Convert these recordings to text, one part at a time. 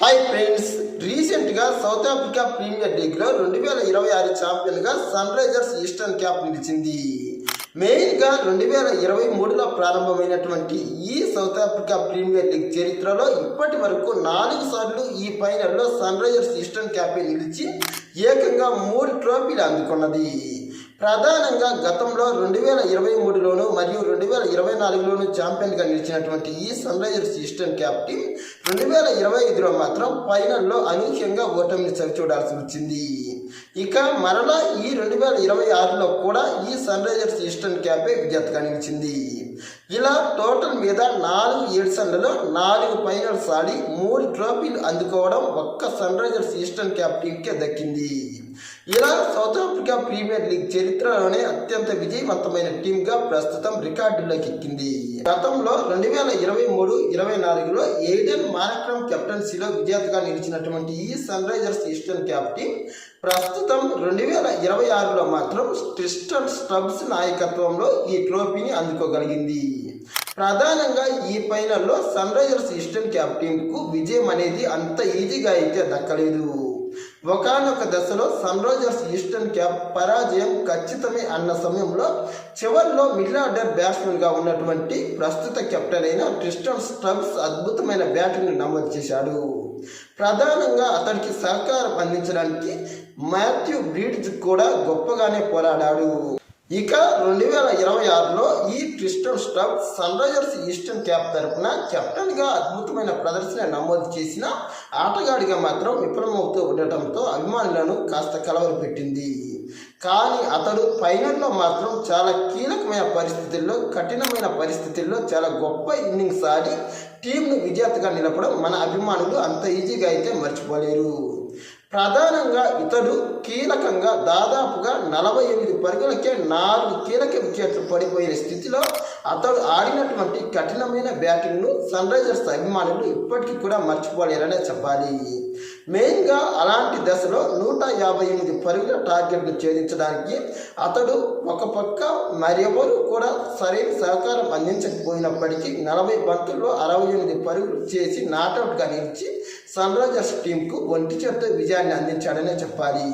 Hi friends రీసెంట్గా South Africa premier లీగ్లో రెండు వేల ఇరవై ఆరు ఛాంపియన్గా సన్ రైజర్స్ ఈస్టర్న్ క్యాప్ నిలిచింది. మెయిన్గా రెండు వేల ఇరవై మూడులో ప్రారంభమైనటువంటి ఈ సౌత్ ఆఫ్రికా ప్రీమియర్ లీగ్ చరిత్రలో ఇప్పటి వరకు నాలుగు సార్లు ఈ ఫైనల్లో సన్ రైజర్స్ ఈస్టర్న్ క్యాప్ నిలిచి ఏకంగా మూడు ట్రోఫీలు అందుకున్నది. ప్రధానంగా గతంలో రెండు వేల ఇరవై మూడులోను మరియు రెండు వేల ఇరవై నాలుగులోను ఛాంపియన్గా నిలిచినటువంటి ఈ Sunrisers Eastern Cape team రెండు వేల ఇరవై ఐదులో మాత్రం ఫైనల్లో అనూహ్యంగా ఓటమిని చవిచూడాల్సి వచ్చింది. ఇక మరలా ఈ రెండు వేల ఇరవై ఆరులో కూడా ఈ సన్ రైజర్స్ ఈస్టర్న్ క్యాపే విజేతగా నిలిచింది. ఇలా టోటల్ మీద నాలుగు ఎడిషన్లలో నాలుగు ఫైనల్స్ ఆడి మూడు ట్రోఫీలు అందుకోవడం ఒక్క సన్ రైజర్స్ ఈస్టర్న్ క్యాప్ టీంకే దక్కింది. ఇలా సౌత్ ఆఫ్రికా ప్రీమియర్ లీగ్ చరిత్రలోనే అత్యంత విజయవంతమైన టీంగా ప్రస్తుతం రికార్డులోకి ఎక్కింది. గతంలో రెండు వేల ఇరవై మూడు ఇరవై నాలుగులో ఎయిడెన్ మానక్రమ్ కెప్టెన్సీలో విజేతగా నిలిచినటువంటి ఈ Sunrisers Eastern Cape team ప్రస్తుతం రెండు వేల ఇరవై ఆరులో మాత్రం క్రిస్టల్ స్టబ్స్ నాయకత్వంలో ఈ ట్రోఫీని అందుకోగలిగింది. ప్రధానంగా ఈ ఫైనల్లో సన్ రైజర్స్ ఈస్టర్న్ క్యాప్ టీంకు విజయం అనేది అంత ఈజీగా అయితే దక్కలేదు. ఒకనొక దశలో సన్ రైజర్స్ ఈస్టర్న్ క్యాప్ పరాజయం ఖచ్చితమే అన్న సమయంలో చివరిలో మిడిల్ ఆర్డర్ బ్యాట్స్మెన్గా ఉన్నటువంటి ప్రస్తుత కెప్టెన్ అయిన క్రిస్టన్ స్టబ్స్ అద్భుతమైన బ్యాటింగ్ను నమోదు చేశాడు. ప్రధానంగా అతనికి సహకారం అందించడానికి మాథ్యూ బ్రీడ్జ్ కూడా గొప్పగానే పోరాడాడు. ఇక రెండు వేల ఇరవై ఆరులో ఈ Tristan Stubbs Sunrisers Eastern Cape తరపున కెప్టెన్గా అద్భుతమైన ప్రదర్శన నమోదు చేసిన ఆటగాడిగా మాత్రం విఫలమవుతూ ఉండటంతో అభిమానులను కాస్త కలవరు పెట్టింది. కానీ అతడు ఫైనల్లో మాత్రం చాలా కీలకమైన పరిస్థితుల్లో కఠినమైన పరిస్థితుల్లో చాలా గొప్ప ఇన్నింగ్స్ ఆడి టీంను విజేతగా నిలపడం మన అభిమానులు అంత ఈజీగా అయితే మర్చిపోలేరు. ప్రధానంగా ఇతడు కీలకంగా దాదాపుగా నలభై ఎనిమిది పరుగులకే నాలుగు కీలక వికెట్లు పడిపోయిన స్థితిలో అతడు ఆడినటువంటి కఠినమైన బ్యాటింగ్ను సన్ రైజర్స్ అభిమానులు ఇప్పటికీ కూడా మర్చిపోలేరనే చెప్పాలి. మెయిన్గా అలాంటి దశలో నూట యాభై ఎనిమిది పరుగుల టార్గెట్ను ఛేదించడానికి అతడు ఒక పక్క మరెవరు కూడా సరైన సహకారం అందించకపోయినప్పటికీ నలభై బంతుల్లో అరవై ఎనిమిది పరుగులు చేసి నాటౌట్గా నిలిచి సన్ రైజర్స్ టీంకు ఒంటి చేత్తో విజయాన్ని అందించాడనే చెప్పాలి.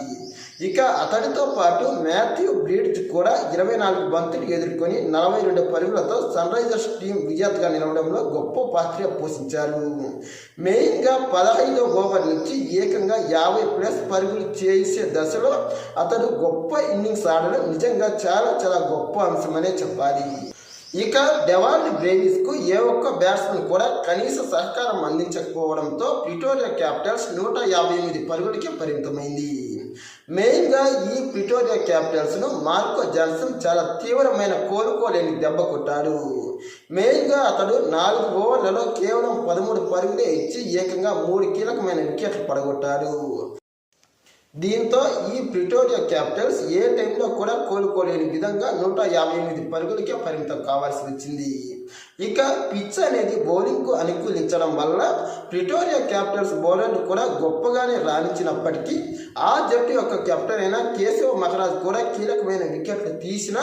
ఇక అతడితో పాటు మాథ్యూ బ్రీడ్జ్ కూడా ఇరవై నాలుగు బంతులు ఎదుర్కొని నలభై రెండు పరుగులతో సన్ రైజర్స్ టీం విజేతగా నిలవడంలో గొప్ప పాత్ర పోషించారు. మెయిన్గా పదహైదో ఓవర్ నుంచి ఏకంగా యాభై ప్లస్ పరుగులు చేసే దశలో అతడు గొప్ప ఇన్నింగ్స్ ఆడడం నిజంగా చాలా చాలా గొప్ప అంశమనే చెప్పాలి. ఇక డెవాల్డ్ బ్రేవిస్కు ఏ ఒక్క బ్యాట్స్మెన్ కూడా కనీస సహకారం అందించకపోవడంతో ప్రిటోరియా క్యాపిటల్స్ నూట యాభై ఎనిమిది పరుగులకి పరిమితమైంది. మెయిన్గా ఈ ప్రిటోరియా క్యాపిటల్స్ను మార్కో జాన్సన్ చాలా తీవ్రమైన కోలుకోలేని దెబ్బ కొట్టాడు. మెయిన్గా అతడు నాలుగు ఓవర్లలో కేవలం పదమూడు పరుగులే ఇచ్చి ఏకంగా మూడు కీలకమైన వికెట్లు పడగొట్టాడు. దీంతో ఈ ప్రిటోరియా క్యాపిటల్స్ ఏ టైంలో కూడా కోలుకోలేని విధంగా నూట యాభై ఎనిమిది పరుగులకే పరిమితం కావాల్సి వచ్చింది. ఇక పిచ్ అనేది బౌలింగ్కు అనుకూలించడం వల్ల ప్రిటోరియా క్యాపిటల్స్ బౌలర్లు కూడా గొప్పగానే రాణించినప్పటికీ ఆ జట్టు యొక్క కెప్టెన్ అయిన కేశవ మహారాజ్ కూడా కీలకమైన వికెట్లు తీసిన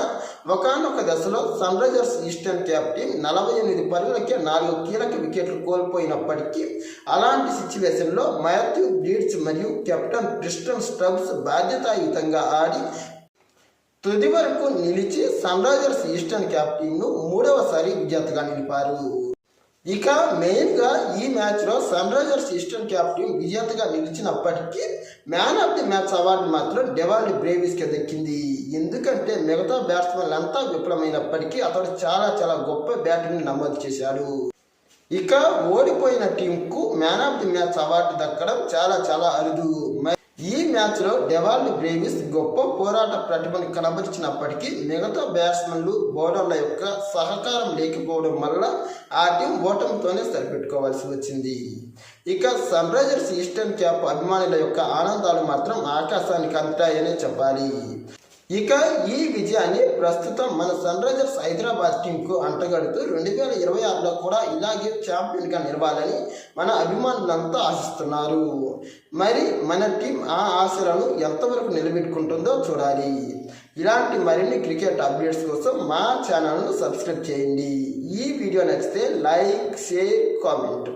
ఒకనొక దశలో Sunrisers Eastern Cape team నలభై ఎనిమిది పరుగులకే నాలుగు కీలక వికెట్లు కోల్పోయినప్పటికీ అలాంటి సిచ్యువేషన్లో మాథ్యూ బ్లీడ్స్ మరియు కెప్టెన్ క్రిస్టన్ స్టబ్స్ బాధ్యతాయుతంగా ఆడి తుది వరకు నిలిచి సన్ రైజర్స్ ఈస్టర్న్ క్యాప్ మూడవసారి విజేతగా నిలిపారు. ఇక మెయిన్గా ఈ మ్యాచ్లో సన్ రైజర్స్ ఈస్టర్న్ క్యాప్టెన్ విజేతగా నిలిచినప్పటికీ man of the match award మాత్రం డెవాల్డ్ బ్రేవిస్కి దక్కింది. ఎందుకంటే మిగతా బ్యాట్స్మెన్లు అంతా విఫలమైనప్పటికీ అతడు చాలా చాలా గొప్ప బ్యాటింగ్ నమోదు చేశాడు. ఇక ఓడిపోయిన టీంకు man of the match award దక్కడం చాలా చాలా అరుదు. ఈ మ్యాచ్లో డెవాల్డ్ బ్రేవిస్ గొప్ప పోరాట ప్రతిభను కనబరిచినప్పటికీ మిగతా బ్యాట్స్మెన్లు బౌలర్ల యొక్క సహకారం లేకపోవడం వల్ల ఆ టీం ఓటమితోనే సరిపెట్టుకోవాల్సి వచ్చింది. ఇక సన్ రైజర్స్ ఈస్టర్న్ క్యాప్ అభిమానుల యొక్క ఆనందాలు మాత్రం ఆకాశానికి అంతాయనే చెప్పాలి. ఇక ఈ విజయాన్ని ప్రస్తుతం మన సన్ రైజర్స్ హైదరాబాద్ టీంకు అంటగడుతూ రెండు వేల ఇరవై ఆరులో కూడా ఇలాగే ఛాంపియన్గా నిలవాలని మన అభిమానులంతా ఆశిస్తున్నారు. మరి మన టీం ఆ ఆశలను ఎంతవరకు నిలబెట్టుకుంటుందో చూడాలి. ఇలాంటి మరిన్ని క్రికెట్ అప్డేట్స్ కోసం మా ఛానల్ను సబ్స్క్రైబ్ చేయండి. ఈ వీడియో నచ్చితే లైక్ షేర్ కామెంట్.